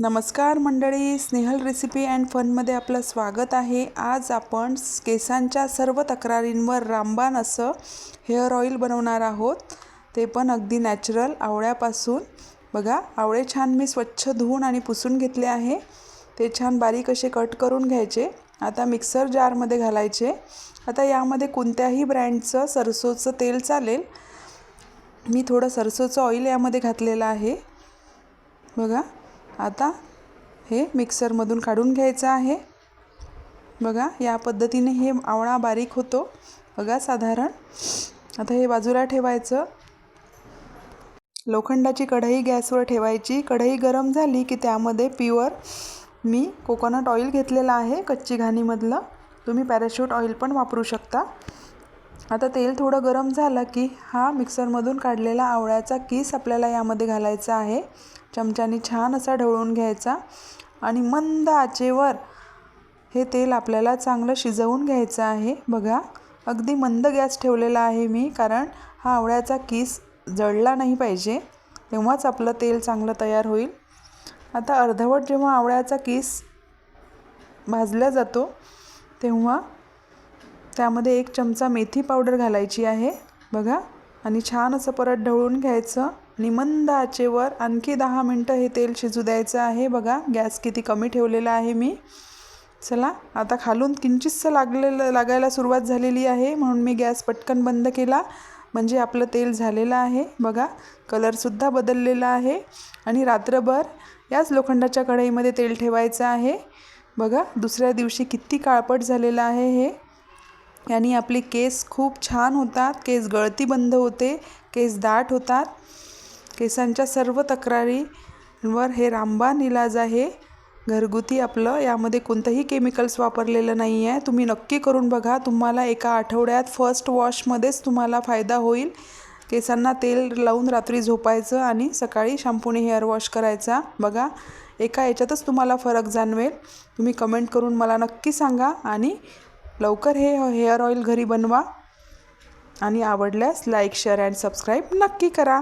नमस्कार मंडळी Snehal recipe and फनमध्ये आपलं स्वागत आहे. आज आपण केसांच्या सर्व तक्रारींवर रामबाण असं हेअर ऑइल बनवणार आहोत. ते पण अगदी नॅचरल आवळ्यापासून. बघा आवळे छान मी स्वच्छ धुवून आणि पुसून घेतले आहे. ते छान बारीक असे कट करून घ्यायचे. आता मिक्सर जारमध्ये घालायचे. आता यामध्ये कोणत्याही ब्रँडचं सरसोचं तेल चालेल. मी थोडं सरसोचं ऑइल यामध्ये घातलेलं आहे. बघा. आता हे मिक्सरमधून काढून घ्यायचं आहे. बघा या पद्धतीने हे आवळा बारीक होतो. बघा साधारण. आता हे बाजूला ठेवायचं. लोखंडाची कढई गॅसवर ठेवायची. कढई गरम झाली की त्यामध्ये प्युअर मी कोकोनट ऑइल घेतलेलं आहे कच्ची घाणीमधलं. तुम्ही पॅराशूट ऑइल पण वापरू शकता. आता तेल थोडं गरम झालं की हा मिक्सरमधून काढलेला आवळ्याचा किस आपल्याला यामध्ये घालायचा आहे. चमच्याने छान असा ढवळून घ्यायचा आणि मंद आचेवर हे तेल आपल्याला चांगलं शिजवून घ्यायचं आहे. बघा अगदी मंद गॅस ठेवलेला आहे मी कारण हा आवळ्याचा किस जळला नाही पाहिजे. तेव्हाच आपलं तेल चांगलं तयार होईल. आता अर्धवट जेव्हा आवळ्याचा किस भाजला जातो तेव्हा त्यामध्ये एक चमचा मेथी पावडर घालायची आहे. बघा. आणि छान असं परत ढवळून घ्यायचं. आणि मंद आचेवर आणखी दहा मिनटं हे तेल शिजू द्यायचं आहे. बघा. गॅस किती कमी ठेवलेला आहे मी. चला. आता खालून किंचितसं लागलेलं लागायला सुरुवात झालेली आहे. म्हणून मी गॅस पटकन बंद केला. म्हणजे आपलं तेल झालेलं आहे. बघा. कलरसुद्धा बदललेला आहे. आणि रात्रभर याच लोखंडाच्या कढईमध्ये तेल ठेवायचं आहे. बघा. दुसऱ्या दिवशी किती काळपट झालेलं आहे हे. याने आपले केस खूप छान होतात केस गळती बंद होते केस दाट होतात. केसांच्या सर्व तक्रारींवर हे रामबाण इलाज आहे. घरगुती आपलं यामध्ये कोणतंही केमिकल्स वापरलेलं नाही आहे तुम्ही नक्की करून बघा तुम्हाला एका आठवड्यात फर्स्ट वॉशमध्येच तुम्हाला फायदा होईल. केसांना तेल लावून रात्री झोपायचं आणि सकाळी शॅम्पूने हेअर वॉश करायचा. बघा एका याच्यातच तुम्हाला फरक जाणवेल. तुम्ही कमेंट करून मला नक्की सांगा आणि लवकर हे हेअर ऑइल घरी बनवा. आणि आवडल्यास लाईक शेअर अँड सबस्क्राईब नक्की करा.